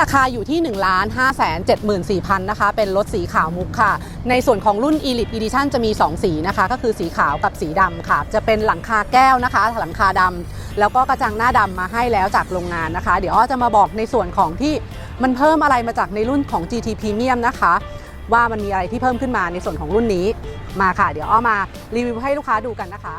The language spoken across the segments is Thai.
ราคาอยู่ที่ 1 5 7 4 0 0 0นะคะ เป็นรถสีขาวมุกค่ะ ในส่วนของรุ่น Elite Edition จะมี 2 สีนะคะ ก็คือสีขาวกับสีดำค่ะ จะเป็นหลังคาแก้วนะคะ หลังคาดำ แล้วก็กระจังหน้าดำมาให้แล้วจากโรงงานนะคะ เดี๋ยวอ้อจะมาบอกในส่วนของที่มันเพิ่มอะไรมาจากในรุ่นของ GT Premium นะคะ ว่ามันมีอะไรที่เพิ่มขึ้นมาในส่วนของรุ่นนี้ มาค่ะ เดี๋ยวอ้อมารีวิวให้ลูกค้าดูกันนะคะ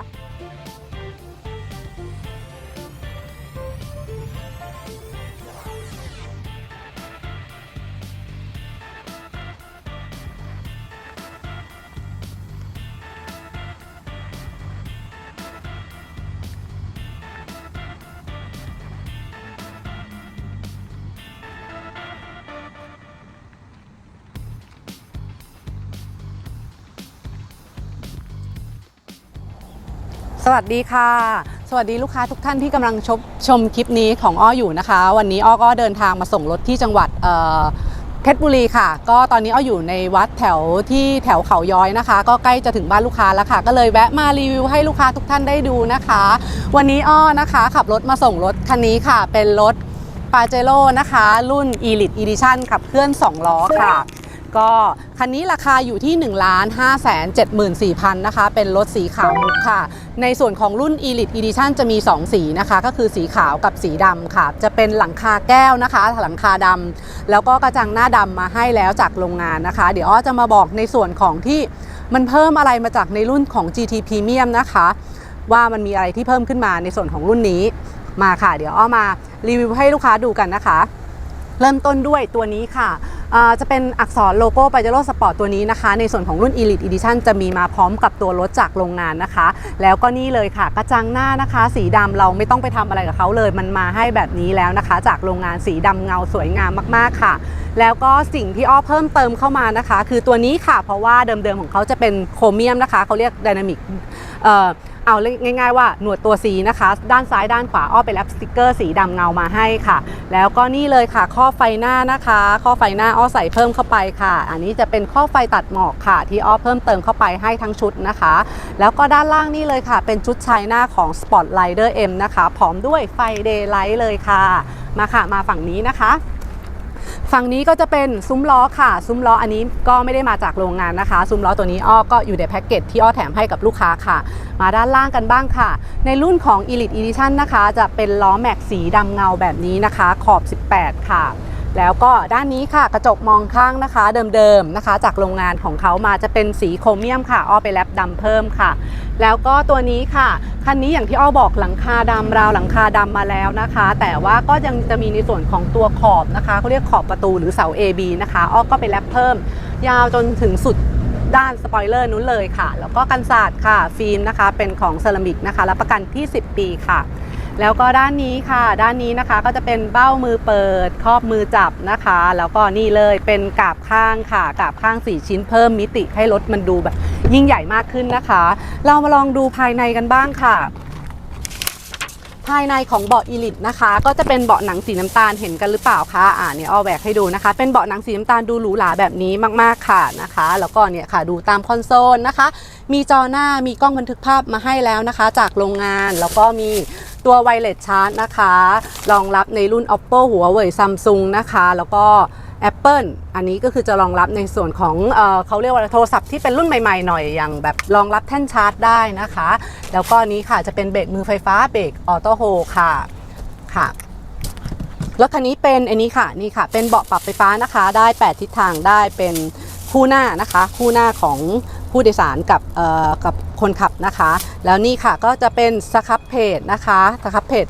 สวัสดีค่ะ สวัสดีลูกค้าทุกท่านที่กำลังชมชมคลิปนี้ของอ้ออยู่นะคะ วันนี้อ้อก็เดินทางมาส่งรถที่จังหวัดเอ่อเพชรบุรีค่ะ ก็ตอนนี้อ้ออยู่ในวัดแถวที่แถวเขาย้อยนะคะ ก็ใกล้จะถึงบ้านลูกค้าแล้วค่ะ ก็เลยแวะมารีวิวให้ลูกค้าทุกท่านได้ดูนะคะ วันนี้อ้อนะคะขับรถมาส่งรถคันนี้ค่ะ เป็นรถปาเจโร่นะคะ รุ่น Elite Edition ขับเคลื่อน 2 ล้อค่ะ ก็คันนี้ราคาอยู่ที่ 1 5 7 4 0 0 0 นะคะ เป็นรถสีขาวมุกค่ะ ในส่วนของรุ่น Elite Edition จะมี 2 สีนะคะ ก็คือสีขาวกับสีดำค่ะ จะเป็นหลังคาแก้วนะคะ หลังคาดำแล้วก็กระจังหน้าดำมาให้แล้วจากโรงงานนะคะ เดี๋ยวอ้อจะมาบอกในส่วนของที่มันเพิ่มอะไรมาจากในรุ่นของ GT Premium นะคะ ว่ามันมีอะไรที่เพิ่มขึ้นมาในส่วนของรุ่นนี้มาค่ะ เดี๋ยวอ้อมารีวิวให้ลูกค้าดูกันนะคะ เริ่มต้นด้วยตัวนี้ค่ะ จะเป็นอักษรโลโก้ปาเจโร่สปอร์ตตัวนี้นะคะ ในส่วนของรุ่น Elite Edition จะมีมาพร้อมกับตัวรถจากโรงงานนะคะ แล้วก็นี่เลยค่ะ กระจังหน้านะคะ สีดำเราไม่ต้องไปทำอะไรกับเขาเลย มันมาให้แบบนี้แล้วนะคะ จากโรงงานสีดำเงาสวยงามมากๆค่ะ แล้วก็สิ่งที่อ้อเพิ่มเติมเข้ามานะคะ คือตัวนี้ค่ะเพราะว่าเดิมๆของเขาจะเป็นโครเมียมนะคะเขาเรียก Dynamic เอ่อ เอาง่าย ๆ ว่าหนวดตัว C นะคะ ด้านซ้ายด้านขวาอ้อไปแรปสติกเกอร์สีดำเงามาให้ค่ะ แล้วก็นี่เลยค่ะ ข้อไฟหน้านะคะ ข้อไฟหน้าอ้อใส่เพิ่มเข้าไปค่ะ อันนี้จะเป็นข้อไฟตัดหมอกค่ะ ที่อ้อเพิ่มเติมเข้าไปให้ทั้งชุดนะคะ แล้วก็ด้านล่างนี่เลยค่ะ เป็นชุดชายหน้าของ Spotlighter M นะคะพร้อมด้วยไฟ Daylight เลยค่ะ มาค่ะมาฝั่งนี้นะคะ ฝั่งนี้ก็จะเป็นซุ้มล้อค่ะ ซุ้มล้ออันนี้ก็ไม่ได้มาจากโรงงานนะคะ ซุ้มล้อตัวนี้อ้อก็อยู่ในแพ็กเกจที่อ้อแถมให้กับลูกค้าค่ะ มาด้านล่างกันบ้างค่ะ ในรุ่นของ Elite Edition นะคะ จะเป็นล้อแม็กสีดำเงาแบบนี้นะคะ ขอบ 18 ค่ะ แล้วก็ด้านนี้ค่ะกระจกมองข้างนะคะ เดิมๆนะคะ จากโรงงานของเขามาจะเป็นสีโครเมียมค่ะอ้อไปแลบดำเพิ่มค่ะ แล้วก็ตัวนี้ค่ะคันนี้อย่างที่อ้อบอกหลังคาดำราวหลังคาดำมาแล้วนะคะ แต่ว่าก็ยังจะมีในส่วนของตัวขอบนะคะเขาเรียกขอบประตูหรือเสา AB นะคะอ้อก็ไปแลบเพิ่ม ยาวจนถึงสุดด้านสปอยเลอร์นู้นเลยค่ะ แล้วก็กันศาสตร์ค่ะ ฟิล์มนะคะ เป็นของเซรามิกนะคะ รับประกันที่ 10 ปีค่ะ แล้วก็ด้านนี้ค่ะ ด้านนี้นะคะก็จะเป็นเบ้ามือเปิดครอบมือจับนะคะ แล้วก็นี่เลยเป็นกาบข้างค่ะ กาบข้าง 4 ชิ้นเพิ่มมิติให้รถมันดูแบบ ยิ่งใหญ่มากขึ้นนะคะ เรามาลองดูภายในกันบ้างค่ะ ภายในของเบาะอีลิตนะคะ ก็จะเป็นเบาะหนังสีน้ำตาลเห็นกันหรือเปล่าคะอ่าเนี่ยเอาแหวกให้ดูนะคะ เป็นเบาะหนังสีน้ำตาลดูหรูหราแบบนี้มากๆค่ะนะคะ แล้วก็เนี่ยค่ะดูตามคอนโซลนะคะ มีจอหน้ามีกล้องบันทึกภาพมาให้แล้วนะคะ จากโรงงานแล้วก็มี ตัวไวเลสชาร์จนะคะรองรับในรุ่น oppo หัวเว่ยซัมซุงนะคะ แล้วก็ Apple อันนี้ก็คือจะรองรับในส่วนของเออเขาเรียกว่าโทรศัพท์ที่เป็นรุ่นใหม่ๆหน่อยอย่างแบบรองรับแท่นชาร์จได้นะคะ แล้วก็นนี้ค่ะจะเป็นเบรกมือไฟฟ้าเบรกออโต้โฮค่ะค่ะรถคันนี้เป็นอันนี้ค่ะนี่ค่ะ เป็นเบาะปรับไฟฟ้านะคะ ได้ 8 ทิศทางได้เป็นคู่หน้านะคะ คู่หน้าของ ผู้โดยสารกับกับคนขับนะคะ แล้วนี่ค่ะก็จะเป็นสครับเพจนะคะสครับเพจ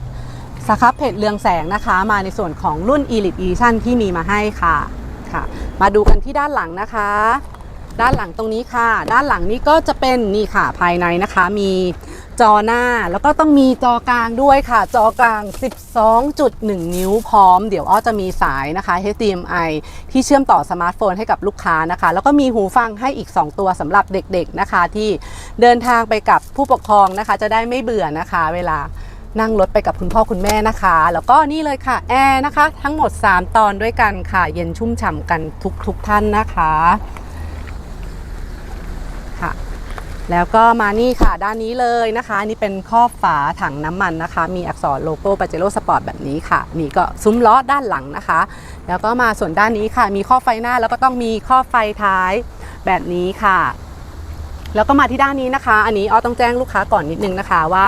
สครับเพจเรืองแสงนะคะ มาในส่วนของรุ่น Elite Edition ที่มีมาให้ค่ะค่ะ มาดูกันที่ด้านหลังนะคะ ด้านหลังตรงนี้ค่ะ ด้านหลังนี้ก็จะเป็นนี่ค่ะภายในนะคะ มีจอหน้าแล้วก็ต้องมีจอกลางด้วยค่ะ จอกลาง 12.1 นิ้วพร้อม เดี๋ยวอ้อจะมีสายนะคะ HDMI ที่เชื่อมต่อสมาร์ทโฟนให้กับลูกค้านะคะ แล้วก็มีหูฟังให้อีก 2 ตัวสำหรับเด็กๆนะคะ ที่เดินทางไปกับผู้ปกครองนะคะ จะได้ไม่เบื่อนะคะ เวลานั่งรถไปกับคุณพ่อคุณแม่นะคะ แล้วก็นี่เลยค่ะแอร์นะคะ ทั้งหมด 3 ตอนด้วยกันค่ะ เย็นชุ่มฉ่ำกันทุกทุกท่านนะคะ ค่ะ แล้วก็มานี่ค่ะด้านนี้เลยนะคะ นี่เป็นครอบฝาถังน้ำมันนะคะ มีอักษรโลโก้ปาเจโร่สปอร์ตแบบนี้ค่ะ นี่ก็ซุ้มล้อด้านหลังนะคะ แล้วก็มาส่วนด้านนี้ค่ะ มีข้อไฟหน้าแล้วก็ต้องมีข้อไฟท้ายแบบนี้ค่ะ แล้วก็มาที่ด้านนี้นะคะ อันนี้อ้อต้องแจ้งลูกค้าก่อนนิดนึงนะคะ ว่า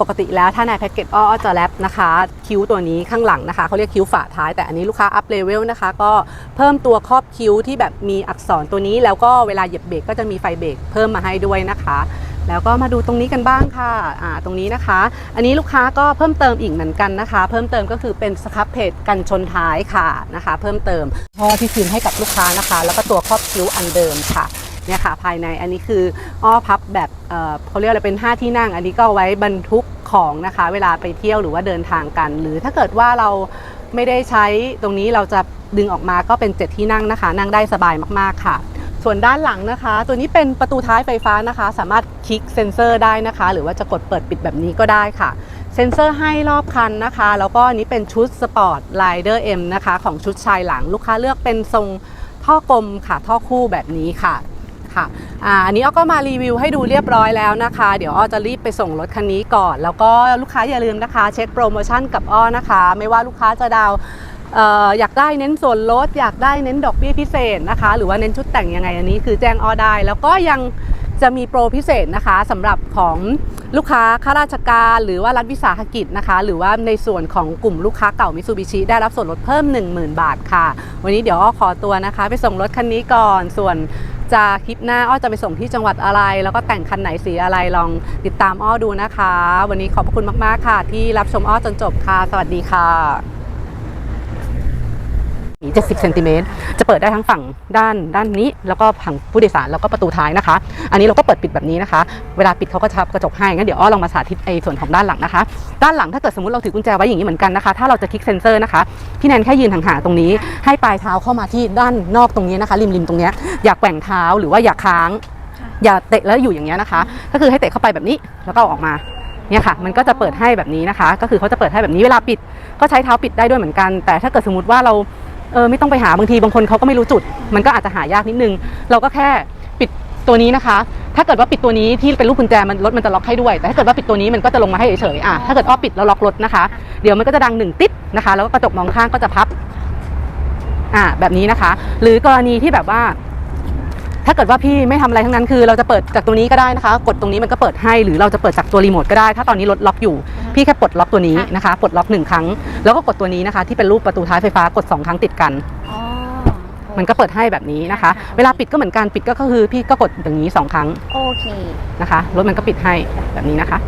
ปกติแล้วถ้าในแพ็กเกจอ้อจะแรปนะคะ คิ้วตัวนี้ข้างหลังนะคะเขาเรียกคิ้วฝาท้าย แต่อันนี้ลูกค้าอัพเลเวลนะคะ ก็เพิ่มตัวครอบคิ้วที่แบบมีอักษรตัวนี้ แล้วก็เวลาเหยียบเบรกก็จะมีไฟเบรกเพิ่มมาให้ด้วยนะคะแล้วก็มาดูตรงนี้กันบ้างค่ะอ่าตรงนี้นะคะ อันนี้ลูกค้าก็เพิ่มเติมอีกเหมือนกันนะคะ เพิ่มเติมก็คือเป็นสครับเพจกันชนท้ายค่ะนะคะ เพิ่มเติมท่อที่คืนให้กับลูกค้านะคะ แล้วก็ตัวครอบคิ้วอันเดิมค่ะ เนี่ยค่ะภายในอันนี้คืออ้อพับแบบเเขาเรียกอะไรเป็น 5 ที่นั่ง อันนี้ก็ไว้บรรทุกของนะคะ เวลาไปเที่ยวหรือว่าเดินทางกัน หรือถ้าเกิดว่าเราไม่ได้ใช้ตรงนี้เราจะดึงออกมาก็เป็น 7 ที่นั่งนะคะ นั่งได้สบายมากๆค่ะ ส่วนด้านหลังนะคะ ตัวนี้เป็นประตูท้ายไฟฟ้านะคะ สามารถคลิกเซ็นเซอร์ได้นะคะ หรือว่าจะกดเปิดปิดแบบนี้ก็ได้ค่ะเซ็นเซอร์ให้รอบคันนะคะ แล้วก็อันนี้เป็นชุดสปอร์ตไลเดอร์เอ็มนะคะ ของชุดชายหลังลูกค้าเลือกเป็นทรงท่อกลมค่ะ ท่อคู่แบบนี้ค่ะ ค่ะอันนี้อ้อก็มารีวิวให้ดูเรียบร้อยแล้วนะคะ เดี๋ยวอ้อจะรีบไปส่งรถคันนี้ก่อน แล้วก็ลูกค้าอย่าลืมนะคะ เช็คโปรโมชั่นกับอ้อนะคะ ไม่ว่าลูกค้าจะดาวอออยากได้เน้นส่วนลดอยากได้เน้นดอกเบี้ยพิเศษนะคะ หรือว่าเน้นชุดแต่งยังไงอันนี้คือแจ้งออได้ แล้วก็ยัง จะมีโปรพิเศษนะคะสำหรับของลูกค้าข้าราชการหรือว่ารัฐวิสาหกิจนะคะ หรือว่าในส่วนของกลุ่มลูกค้าเก่ามิ t ูบิชิได้รับส่วนลดเพิ่ม 10,000 บาทค่ะ วันนี้เดี๋ยวอ้อขอตัวนะคะ ไปส่งรถคันนี้ก่อนส่วนจะคลิปหน้าอ้อจะไปส่งที่จังหวัดอะไร แล้วก็แต่งคันไหนสีอะไรลองติดตามอ้อดูนะคะ วันนี้ขอบพระคุณมาก ๆ ค่ะ ที่รับชมอ้อจนจบค่ะ สวัสดีค่ะ 70เซนติเมตรจะเปิดได้ทั้งฝั่งด้านด้านนี้ แล้วก็ฝั่งผู้โดยสารแล้วก็ประตูท้ายนะคะ อันนี้เราก็เปิดปิดแบบนี้นะคะ เวลาปิดเขาก็ทับกระจกให้งั้นเดี๋ยวอ้อลองมาสาธิตไอ้ส่วนของด้านหลังนะคะ ด้านหลังถ้าเกิดสมมติเราถือกุญแจไว้อย่างนี้เหมือนกันนะคะ ถ้าเราจะคลิกเซ็นเซอร์นะคะ พี่แนนแค่ยืนห่างๆตรงนี้ ให้ปลายเท้าเข้ามาที่ด้านนอกตรงนี้นะคะ ริมริมๆตรงเนี้ยอย่าแกว่งเท้าหรือว่าอย่าค้าง อย่าเตะแล้วอยู่อย่างเงี้ยนะคะ ก็คือให้เตะเข้าไปแบบนี้แล้วก็เอาออกมาเนี่ยค่ะมันก็จะเปิดให้แบบนี้นะคะ ก็คือเขาจะเปิดให้แบบนี้เวลาปิด ก็ใช้เท้าปิดได้ด้วยเหมือนกัน แต่ถ้าเกิดสมมติว่าเรา เออไม่ต้องไปหาบางทีบางคนเขาก็ไม่รู้จุด มันก็อาจจะหายากนิดนึง เราก็แค่ปิดตัวนี้นะคะ ถ้าเกิดว่าปิดตัวนี้ที่เป็นลูกกุญแจมันรถมันจะล็อกให้ด้วย แต่ถ้าเกิดว่าปิดตัวนี้มันก็จะลงมาให้เฉยๆอะถ้าเกิดอ้อปิดแล้วล็อกรถนะคะ เดี๋ยวมันก็จะดังหนึ่งติดนะคะ แล้วก็กระจกมองข้างก็จะพับอ่าแบบนี้นะคะ หรือกรณีที่แบบว่า ถ้าเกิดว่าพี่ไม่ทำอะไรทั้งนั้นคือ เราจะเปิดจากตัวนี้ก็ได้นะคะ กดตรงนี้มันก็เปิดให้ หรือเราจะเปิดจากตัวรีโมทก็ได้ ถ้าตอนนี้รถล็อกอยู่ พี่แค่ปลดล็อกตัวนี้นะคะปลดล็อกหนึ่งครั้ง แล้วก็กดตัวนี้นะคะที่เป็นรูปประตูท้ายไฟฟ้ากดสองครั้งติดกันอ๋อมันก็เปิดให้แบบนี้นะคะ เวลาปิดก็เหมือนกันปิดก็คือพี่ก็กดอย่างนี้สองครั้งโอเคนะคะรถมันก็ปิดให้แบบนี้นะคะ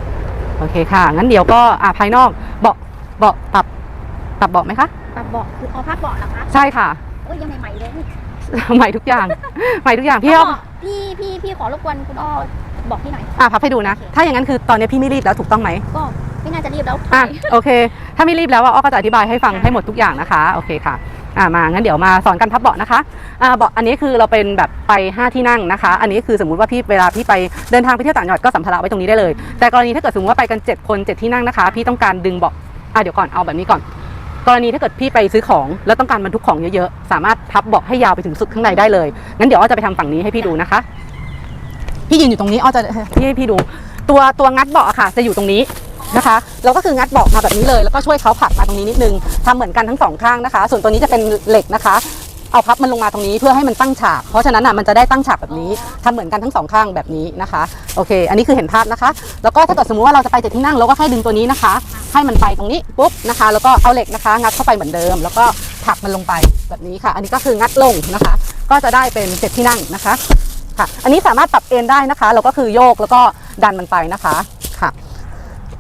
โอเคค่ะ งั้นเดี๋ยวก็อ่าภายนอกเบาะเบาะปรับปรับเบาะไหมคะปรับเบาะคือเอาพับเบาะเหรอคะใช่ค่ะโอ้ยยังใหม่ๆเลยนี่ใหม่ทุกอย่างใหม่ทุกอย่างพี่พัเอาบเบาะพี่พี่พี่ขอรบกวนคุณอ้อบอกพี่หน่อยอะพับให้ดูนะ ถ้าอย่างนั้นคือตอนนี้พี่ไม่รีบแล้วถูกต้องไหมก็ ไม่น่าจะรีบแล้วอะโอเค ถ้าไม่รีบแล้วอะอ้อก็จะอธิบายให้ฟังให้หมดทุกอย่างนะคะโอเคค่ะอ่ามางั้นเดี๋ยวมาสอนกันพับเบาะนะคะอ่าเบาะอันนี้คือเราเป็นแบบไป 5 ที่นั่งนะคะ อันนี้คือสมมุติว่าพี่เวลาพี่ไปเดินทางไปเที่ยวต่างจังหวัดก็สัมภาระไว้ตรงนี้ได้เลย แต่กรณีถ้าเกิดสมมติว่าไปกัน 7 คน 7 ที่นั่งนะคะ พี่ต้องการดึงเบาะอะเดี๋ยวก่อนเอาแบบนี้ก่อน กรณีถ้าเกิดพี่ไปซื้อของแล้วต้องการบรรทุกของเยอะๆสามารถพับเบาะให้ยาวไปถึงสุดข้างในได้เลยงั้นเดี๋ยวอ้อจะไปทำฝั่งนี้ให้พี่ดูนะคะพี่ยืนอยู่ตรงนี้อ้อจะพี่ให้พี่ดู ตัวตัวงัดเบาะค่ะ จะอยู่ตรงนี้นะคะเราก็คืองัดเบาะมาแบบนี้เลย แล้วก็ช่วยเขาผลักมาตรงนี้นิดนึงทำเหมือนกันทั้งสองข้างนะคะ ส่วนตัวนี้จะเป็นเหล็กนะคะ เอาพับมันลงมาตรงนี้เพื่อให้มันตั้งฉาก เพราะฉะนั้นอะมันจะได้ตั้งฉากแบบนี้ทำเหมือนกันทั้งสองข้างแบบนี้นะคะ โอเค อันนี้คือเห็นภาพนะคะ แล้วก็ถ้าเกิดสมมติว่าเราจะไปเจ็ดที่นั่งเราก็แค่ดึงตัวนี้นะคะ ให้มันไปตรงนี้ปุ๊บนะคะ แล้วก็เอาเหล็กนะคะ งัดเข้าไปเหมือนเดิม แล้วก็ผลักมันลงไปแบบนี้ค่ะ อันนี้ก็คืองัดลงนะคะ ก็จะได้เป็นเจ็ดที่นั่งนะคะ ค่ะ อันนี้สามารถปรับเอนได้นะคะ เราก็คือโยกแล้วก็ดันมันไปนะคะค่ะ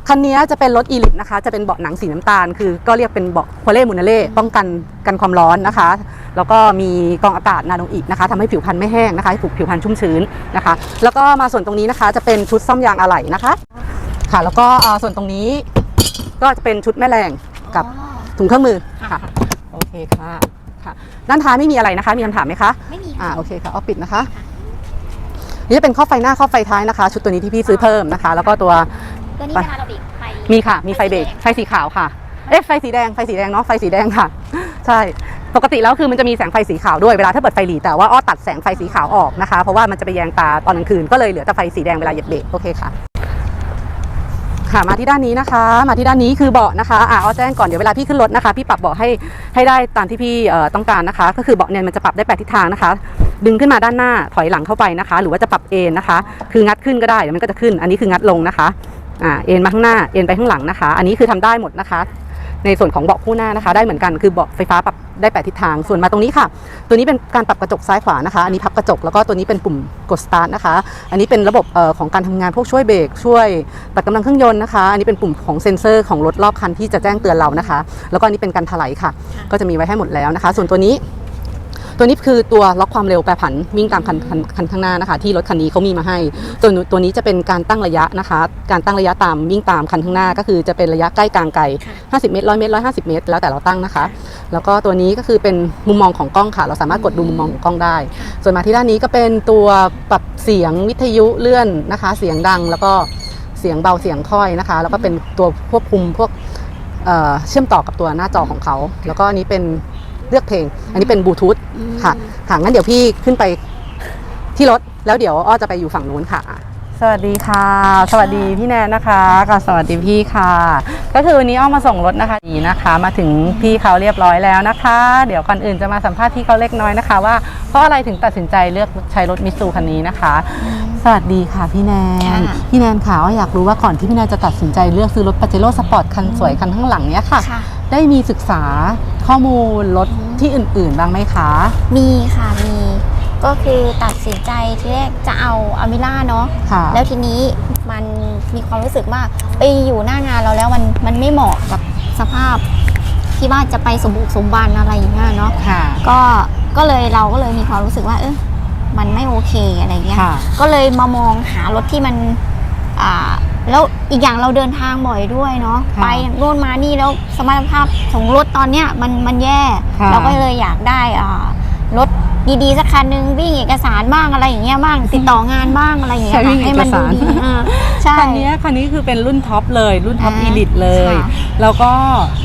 คันนี้จะเป็นรถอีลิทนะคะ จะเป็นเบาะหนังสีน้ำตาล คือก็เรียกเป็นเบาะโคเล่มูนาเล่ป้องกันกันความร้อนนะคะ แล้วก็มีกรองอากาศนาโนอีกนะคะทำให้ผิวพรรณไม่แห้งนะคะให้ผิวพรรณชุ่มชื้นนะคะ แล้วก็มาส่วนตรงนี้นะคะ จะเป็นชุดซ่อมยางอะไหล่นะคะ ค่ะ แล้วก็อ่าส่วนตรงนี้ก็จะเป็นชุดแม่แรงกับอ๋อถุงเครื่องมือค่ะค่ะโอเคค่ะค่ะด้านท้ายไม่มีอะไรนะคะ มีคำถามไหมคะไม่มีอ่าค่ะโอเคค่ะเอาปิดนะคะ นี่จะเป็นข้อไฟหน้าข้อไฟท้ายนะคะ ชุดตัวนี้ที่พี่ซื้อเพิ่มนะคะ แล้วก็ตัวตัวนี้เวลาเราเบรกไฟมีค่ะ มีไฟเบรกไฟสีขาวค่ะเอ๊ะไฟสีแดงไฟสีแดงเนาะไฟสีแดงค่ะ ใช่ปกติแล้วคือมันจะมีแสงไฟสีขาวด้วยเวลาถ้าเปิดไฟหลีแต่ว่าอ้อตัดแสงไฟสีขาวออกนะคะ เพราะว่ามันจะไปแยงตาตอนกลางคืนก็เลยเหลือแต่ไฟสีแดงเวลาเหยียบเบรกโอเคค่ะ ค่ะมาที่ด้านนี้นะคะ มาที่ด้านนี้คือเบาะนะคะอ่าอ้อแจ้งก่อนเดี๋ยวเวลาพี่ขึ้นรถนะคะ พี่ปรับเบาะให้ให้ได้ตามที่พี่ต้องการนะคะ ก็คือเบาะเนี่ยมันจะปรับได้แปดทิศทางนะคะ ดึงขึ้นมาด้านหน้าถอยหลังเข้าไปนะคะ หรือว่าจะปรับเอนนะคะ คืองัดขึ้นก็ได้เดี๋ยวมันก็จะขึ้น อันนี้คืองัดลงนะคะอ่าเอ็นมาข้างหน้าเอ็นไปข้างหลังนะคะ อันนี้คือทำได้หมดนะคะ ในส่วนของเบาะคู่หน้านะคะ ได้เหมือนกันคือเบาะไฟฟ้าปรับได้แปดทิศทางส่วนมาตรงนี้ค่ะ ตัวนี้เป็นการปรับกระจกซ้ายขวานะคะ อันนี้พับกระจกแล้วก็ตัวนี้เป็นปุ่มกดสตาร์ทนะคะ อันนี้เป็นระบบเอ่อของการทำงานพวกช่วยเบรกช่วยตัดกำลังเครื่องยนต์นะคะ อันนี้เป็นปุ่มของเซ็นเซอร์ของรถรอบคันที่จะแจ้งเตือนเรานะคะ แล้วก็อันนี้เป็นการถลายค่ะ ก็จะมีไว้ให้หมดแล้วนะคะ ส่วนตัวนี้ ตัวนี้คือตัวล็อกความเร็วแปรผันวิ่งตามคันคันคันข้างหน้านะคะ ที่รถคันนี้เขามีมาให้ ตัวตัวนี้จะเป็นการตั้งระยะนะคะ การตั้งระยะตามวิ่งตามคันข้างหน้า ก็คือจะเป็นระยะใกล้กลางไกล 50 เมตร 100 เมตร 150 เมตร แล้วแต่เราตั้งนะคะ แล้วก็ตัวนี้ก็คือเป็นมุมมองของกล้องค่ะ เราสามารถกดดูมุมมองของกล้องได้ ส่วนมาที่ด้านนี้ก็เป็นตัวปรับเสียงวิทยุเลื่อนนะคะ เสียงดังแล้วก็เสียงเบาเสียงค่อยนะคะ แล้วก็เป็นตัวควบคุมพวกเอ่อเชื่อมต่อกับตัวหน้าจอของเขา แล้วก็อันนี้เป็น เลือกเพลง อันนี้เป็นบลูทูธค่ะค่ะงั้นเดี๋ยวพี่ขึ้นไปที่รถแล้วเดี๋ยวอ้อจะไปอยู่ฝั่งนู้นค่ะ สวัสดีค่ะ สวัสดีพี่แนนนะคะก็สวัสดีพี่ค่ะ ก็คือวันนี้อ้อมมาส่งรถนะคะนี่นะคะ มาถึงพี่เขาเรียบร้อยแล้วนะคะ เดี๋ยวก่อนอื่นจะมาสัมภาษณ์พี่เขาเล็กน้อยนะคะ ว่าเพราะอะไรถึงตัดสินใจเลือกใช้รถมิตซูคันนี้นะคะ สวัสดีค่ะพี่แนนค่ะพี่แนนค่ะอ้ออยากรู้ว่าก่อนที่พี่แนนจะตัดสินใจเลือกซื้อรถปาเจโร่สปอร์ตคันสวยคันข้างหลังเนี้ยค่ะค่ะได้มีศึกษาข้อมูลรถที่อื่น ๆ บ้างไหมคะ มีค่ะมี ก็คือตัดสินใจทีแรกจะเอาอามิล่าเนาะค่ะแล้วทีนี้มันมีความรู้สึกว่าไปอยู่หน้างานเราแล้วมันมันไม่เหมาะกับสภาพที่ว่าจะไปสมบุกสมบันอะไรอย่างเงี้ยเนาะค่ะ ก็ก็เลยเราก็เลยมีความรู้สึกว่า เออมันไม่โอเคอะไรเงี้ยค่ะ ก็เลยมามองหารถที่มันอ่าแล้วอีกอย่างเราเดินทางบ่อยด้วยเนาะค่ะ ไปโน่นมานี่แล้วสมรรถภาพของรถตอนเนี้ยมันมันแย่ ค่ะ เราก็เลยอยากได้อ่ารถ ดีๆสักคันหนึ่งวิ่งเอกสารบ้างอะไรอย่างเงี้ยบ้างติดต่องานบ้างอะไรอย่างเงี้ยใช่วิ่งค่ะให้มันดูเอกสาร ดีอ่าใช่ คันนี้คันนี้คือเป็นรุ่นท็อปเลยรุ่นท็อปอ่าอีลิตเลย ค่ะแล้วก็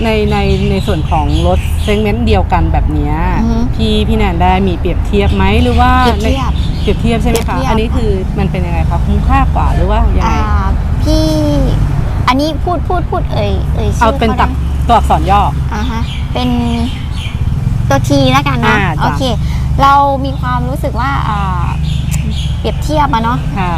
ในในในส่วนของรถเซกเมนต์เดียวกันแบบเนี้ยอือฮึ พี่พี่แนนได้มีเปรียบเทียบไหมหรือว่าเปรียบเทียบในเปรียบเทียบใช่ไหมเปรียบคะ เทียบ อันนี้คือมันเป็นยังไงคะคุ้มค่ากว่าหรือว่ายังอ่าไงพี่อันนี้พูดพูดพูดเอ่ยเอ่ยชื่เอาเป็นขตับได้ตัวอักษรย่อ อ่าฮะเป็นตัวทีแล้วกันนะอ่าจ้ะโอเค เรามีความรู้สึกว่าอ่าเปรียบเทียบอะเนาะค่ะ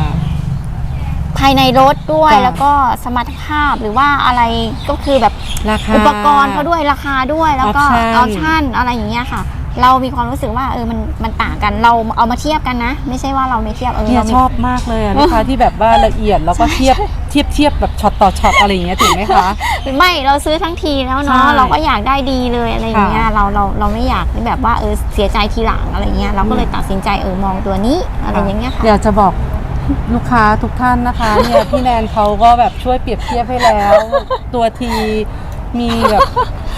ภายในรถด้วยจ้ะแล้วก็สมรรถภาพหรือว่าอะไรก็คือแบบราคา อุปกรณ์เขาด้วยราคาด้วยแล้วก็ Option ออปชั่นอะไรอย่างเงี้ยค่ะ เรามีความรู้สึกว่าเออมันมันต่างกันเราเอามาเทียบกันนะ ไม่ใช่ว่าเราไม่เทียบเออเนี่ยเรามี ชอบมากเลยอะลูกค้าที่แบบว่าละเอียดแล้วก็เทียบเทียบเทียบแบบช็อตต่อช็อตอะไรอย่างเงี้ยถูกไหมคะ ไม่เราซื้อทั้งทีแล้วเนาะใช่เราก็อยากได้ดีเลยอะไรอย่างเงี้ยค่ะเราเราเราไม่อยากแบบว่าเออเสียใจทีหลังอะไรเงี้ยเราก็เลยตัดสินใจเออมองตัวนี้อะไรอย่างเงี้ยค่ะ อยากจะบอกลูกค้าทุกท่านนะคะเนี่ยพี่แนนเขาก็แบบช่วยเปรียบเทียบให้แล้ว ตัวทีมีแบบ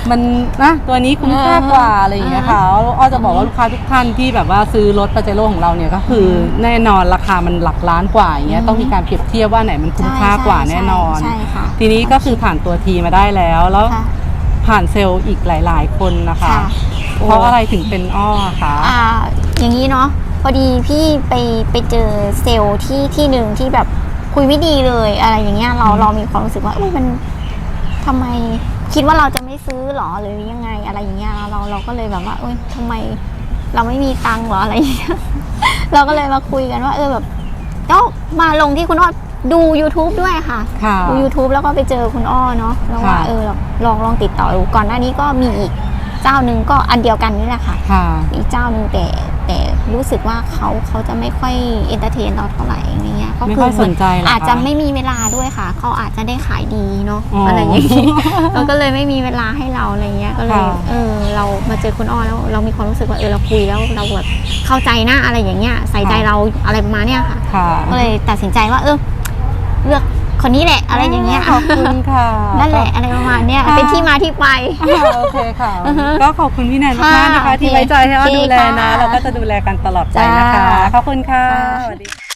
มันนะตัวนี้คุ้มค่ากว่าอะไรอย่างเงี้ยค่ะอ้อจะบอกว่าลูกค้าทุกท่านที่แบบว่าซื้อรถปาเจโร่ของเราเนี่ยก็คือแน่นอนราคามันหลักล้านกว่าอย่างเงี้ยอืมต้องมีการเปรียบเทียบว่าไหนมันคุ้มค่ากว่าแน่นอนใช่ค่ะทีนี้ก็คือผ่านตัวทีมาได้แล้วแล้วค่ะผ่านเซลล์อีกหลาย ๆ คนนะคะค่ะเพราะอะไรถึงเป็นอ้อคะอ่าอย่างนี้เนาะพอดีพี่ไปไปเจอเซลล์ที่ที่หนึ่งที่แบบคุยไม่ดีเลยอะไรอย่างเงี้ยเราเรามีความรู้สึกว่าอุ้ยมันทำไมคิดว่าเราจะไม่ ซื้อหรอหรือยังไงอะไรอย่างเงี้ยเราเราก็เลยแบบว่าเอ้ยทำไมเราไม่มีตังค์หรออะไรอย่างเงี้ยเราก็เลยมาคุยกันว่า เออแบบก็มาลงที่คุณอ้อดู YouTube ด้วยค่ะค่ะดู YouTube แล้วก็ไปเจอคุณอ้อเนาะแล้วว่าค่ะเออลองลองติดต่อดูก่อนหน้านี้ก็มีอีกเจ้าหนึ่งก็อันเดียวกันนี่แหละค่ะค่ะอีกเจ้าหนึ่งแต่แต่ รู้สึกว่าเขาเขาจะไม่ค่อยเอนเตอร์เทนเราเท่าไหร่อย่างเงี้ยก็ไม่คืค่อยสนใจเหรอคะอาจจะไม่มีเวลาด้วยค่ะเขาอาจจะได้ขายดีเนาะอ๋อออะไรอย่างงี้เราก็เลยไม่มีเวลาให้เราอะไรเงี้ยก็เลยค่ะ เออเรามาเจอคุณอ้อแล้วเรามีความรู้สึกว่าเออเราคุยแล้วเราแบบเข้าใจนะอะไรอย่างเงี้ยใส่ใจเราอะไรประมาณเนี้ยค่ะ ค่ะ ก็เลยตัดสินใจว่าเออเลือก คนนี้แหละอะไรอย่างเงี้ยขอบคุณค่ะนั่นแหละอะไรประมาณเนี้ยค่ะเป็นที่มาที่ไปอ่าโอเคค่ะอือฮึก็ขอบคุณพี่แนนมากๆนะคะค่ะที่ไว้ใจให้อ้อโอเคดูแลนะค่ะเราก็จะดูแลกันตลอดไปนะคะจ้าขอบคุณค่ะค่ะสวัสดี